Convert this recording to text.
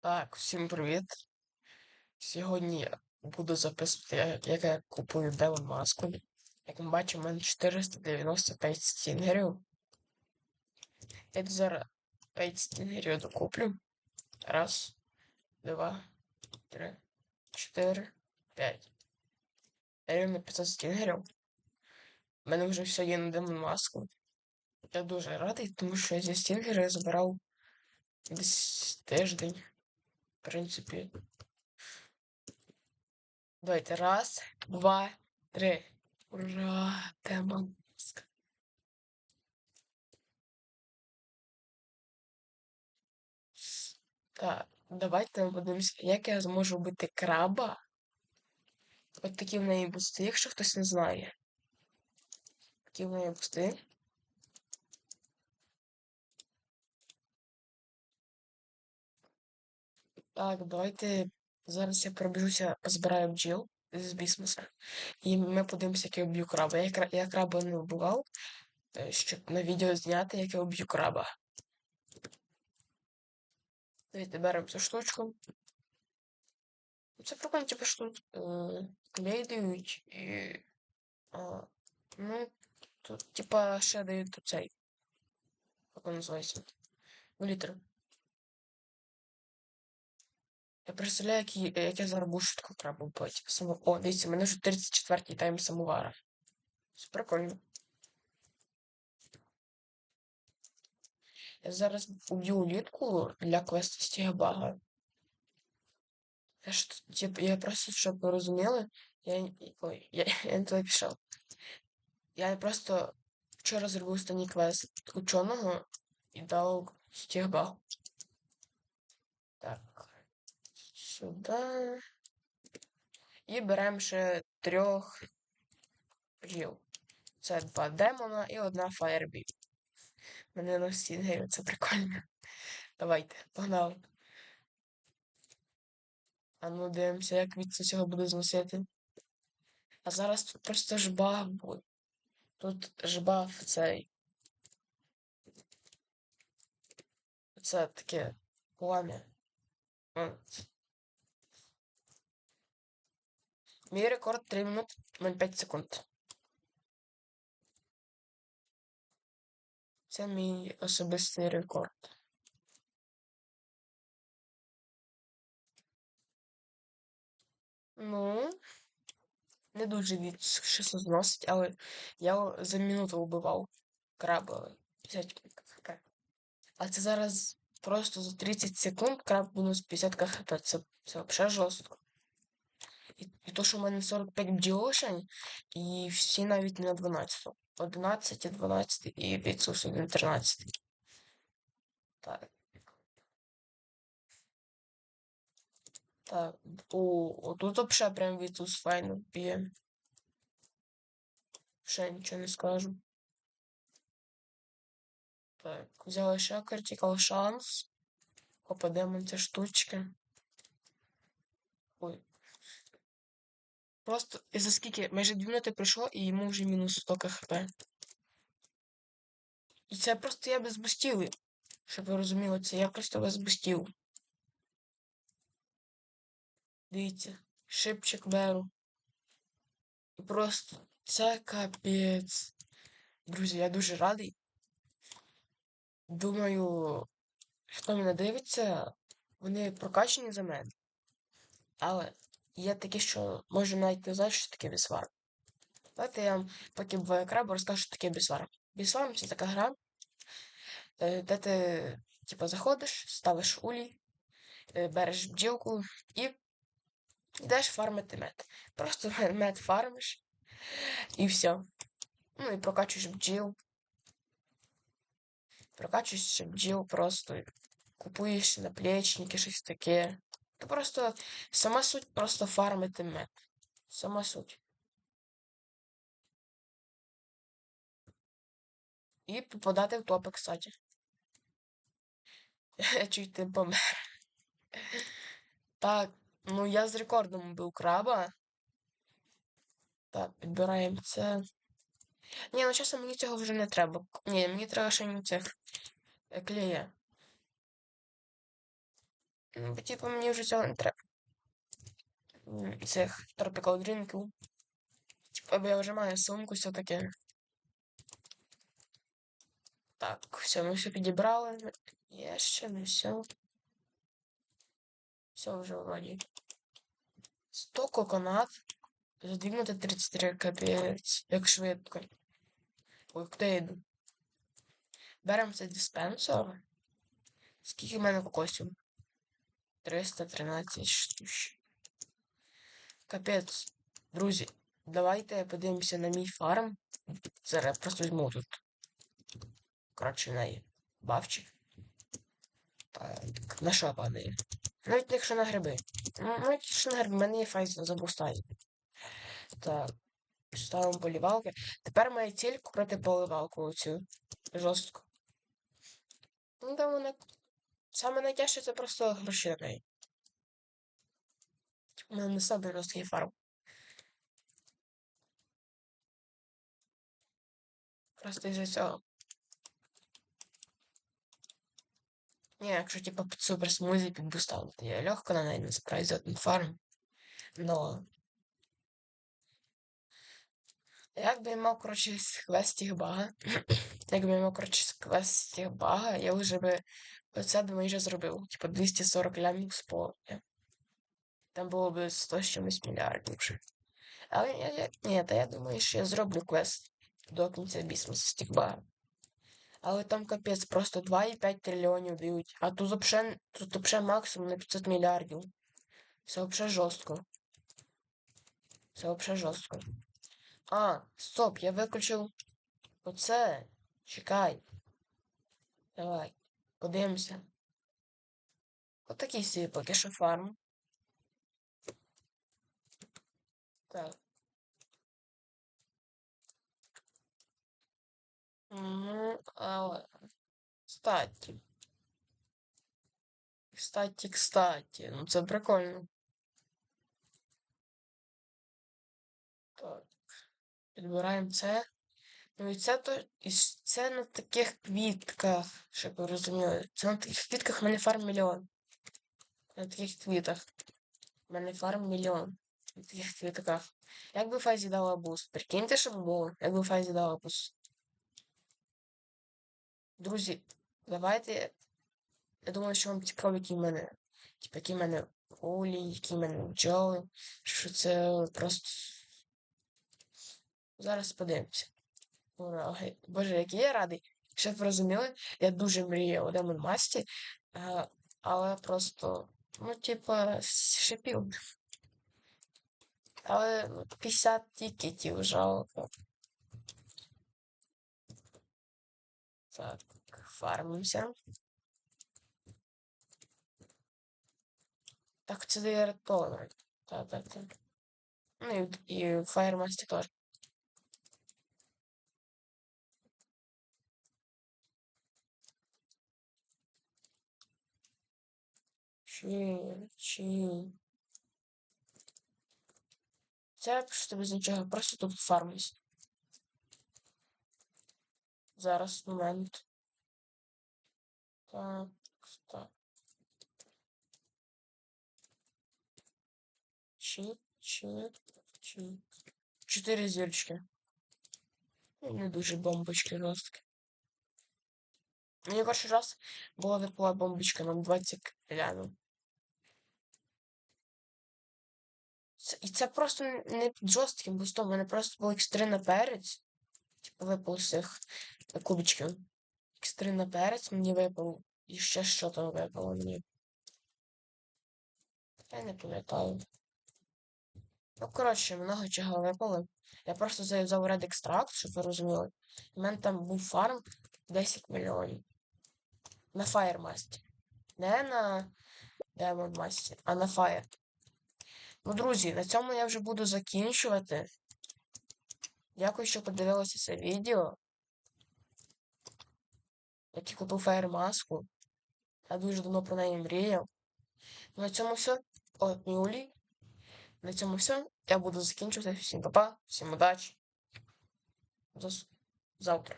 Так, всім привіт. Сьогодні буду записувати, як- я купую Демон Маску. Як ми бачимо, у мене 495 стінгерів. Я зараз 5 стінгерів докуплю. Раз, два, три, чотири, п'ять. Рівно 500 стінгерів. У мене вже все є на Демон Маску. Я дуже радий, тому що я зі стінгера я забирав десь тиждень. В принципі. Давайте. Раз, два, три. Ура! Демон. Так, давайте подивимося, як я зможу бити краба. От такі в неї бусти, якщо хтось не знає. Такі в неї бусти. Так, давайте. Зараз я пробіжуся, позбираю бджіл з бісмуса. І ми подивимося, як я вб'ю краба. Я, я краба не вбивав, е, щоб на відео зняти, як я вб'ю краба. Давайте беремо цю штучку. Це прикольно, типу, що тут е, клей дають і. А, ну, тут, типа, ще дають цей. Як він називається? Ну, Я представляю, як, як я зараз буду швидко крабу бити. Само... О, дивіться, у мене вже 34-й тайм самовара. Це прикольно. Я зараз уб'ю улітку для квесту Стігабага. Я ж, типу, я просто, щоб ви розуміли, я, ой, я, я не туди пішов. Я просто вчора зробив останній квест ученого і дав стігбаг. Так. Сюди. І беремо ще трьох бджіл. Це два демона і одна фаєрбі. Мене на стінгері, це прикольно. Давайте, погнали. А ну дивимося, як від цього буде зносити. А зараз тут просто жбаг буде. Тут жбав цей. Це таке пламя. От. Мій рекорд 3 минути 05 секунд. Це мій особистий рекорд. Ну, не дуже від що зносить, але я за минуту вбивав краба 50 кхп. А це зараз просто за 30 секунд краб мінус 50 кхп. Це, це взагалі жорстко. І, то, що в мене 45 бджілошень, і всі навіть не на 12. 11, 12 і Віцус 1, 13. Так. Так, о, отут взагалі прям Віцус файно б'є. Ще нічого не скажу. Так, взяла ще критикал шанс. Попадемо ці штучки. Ой. Просто і за скільки? Майже 2 минути пройшло і йому вже мінус 100 кхп. І це просто я без бустів. Щоб ви розуміли, це я просто без бустів. Дивіться, шипчик беру. І просто це капець. Друзі, я дуже радий. Думаю, хто мене дивиться, вони прокачені за мене. Але є такі, що може навіть не знають, що таке бісвар. Давайте я вам, поки буває крабу, розкажу, що таке бісвар. Бісвар це така гра, е, де ти, типу, заходиш, ставиш улій, е, береш бджілку і йдеш фармити мед. Просто мед фармиш і все. Ну і прокачуєш бджіл. Прокачуєш бджіл просто. Купуєш наплечники, щось таке. То просто сама суть просто фармити мед. Сама суть. І попадати в топи, кстати. Чуть не помер. Так, ну я з рекордом був краба. Так, підбираємо це. Ні, ну чесно, мені цього вже не треба. Ні, мені треба ще не цих е, клея. Ну, бо, типу, мені вже цього не треба. Цих tropical дрінків. Типу, бо я вже маю сумку все-таки. Так, все, ми все підібрали. Є ще не все. Все вже вроді. 100 коконат. Задвинути 33 капець. Як швидко. Ой, куди я йду? Беремо цей диспенсер. Скільки в мене кокосів? 313 штук. Капець. Друзі, давайте подивимося на мій фарм. Зараз я просто візьму тут. Коротше, на бавчик. Так, на що падає? Навіть якщо на гриби. Ну, Навіть якщо на гриби, в мене є файз забув ставити. Так. Ставимо полівалки. Тепер моя ціль купити поливалку оцю. Жорстко. Ну, там вона. Саме найтяжче це просто гроші на неї. У мене не себе жорсткий фарм. Просто із-за цього. Ні, якщо типа під супер смузі підбустав, то я легко на неї не за один фарм. Но. Як би я мав, коротше, з квестів бага. Як би я мав, коротше, квестів бага, я вже би оце майже зробив. Типа 240 лямів з. Там було б 100 з чимось мільярдів. Але я, я, ні, та я думаю, що я зроблю квест до кінця тих багів. Але там капець, просто 2,5 трильйонів дають. А тут вообще, тут вообще максимум на 500 мільярдів. Це вообще жорстко. Це вообще жорстко. А, стоп, я виключив оце. Чекай. Давай, подивимося. Отакий собі поки що фарм. Так. Ну, але... Кстати. Кстати, кстати. Ну це прикольно. Так. Підбираємо це. Ну і це то. І це на таких квітках, щоб ви розуміли. Це на таких квітках мене фарм мільйон. На таких квітах. В мене фарм мільйон. На таких квітках. Як би Файзі дала буст? Прикиньте, що б було, якби Файзі дала буст. Друзі, давайте. Я думаю, що вам цікаво, які в мене. Типу, які в мене улі, які в мене бджоли. Що це просто. Зараз подивимося. Боже, який я радий. Щоб ви розуміли, я дуже мріяв у Демон Масті, але просто, ну, типа, шипів. Але ну, 50 тікетів жалко. Так, фармимося. Так, це дає редполи. Так, так, так. Ну і, і Фаєрмасті теж. Чи, чи. Це без нічого, просто тут фармлюсь. Зараз момент. Так, так. Чик, чик, чик. Чотири зірочки. Ну, Не дуже бомбочки жорсткі. Мені перший раз була випала бомбочка на 20 лямів. І це просто не під жорстким бустом, у мене просто був екстрина перець. Типу випав з цих кубичків. Екстрина перець мені випав. І ще що там випало мені. Я не пам'ятаю. Ну, коротше, много чого випало. Я просто зав'язав Red Extract, щоб ви розуміли. У мене там був фарм 10 мільйонів. На Firemast. Не на Diamond Mast, а на Fire. Ну, друзі, на цьому я вже буду закінчувати. Дякую, що подивилися це відео. Я купив Fire маску. Я дуже давно про неї мріяв. На цьому все. От Мюлі. На цьому все. Я буду закінчувати. Всім па-па, всім удачі. До завтра.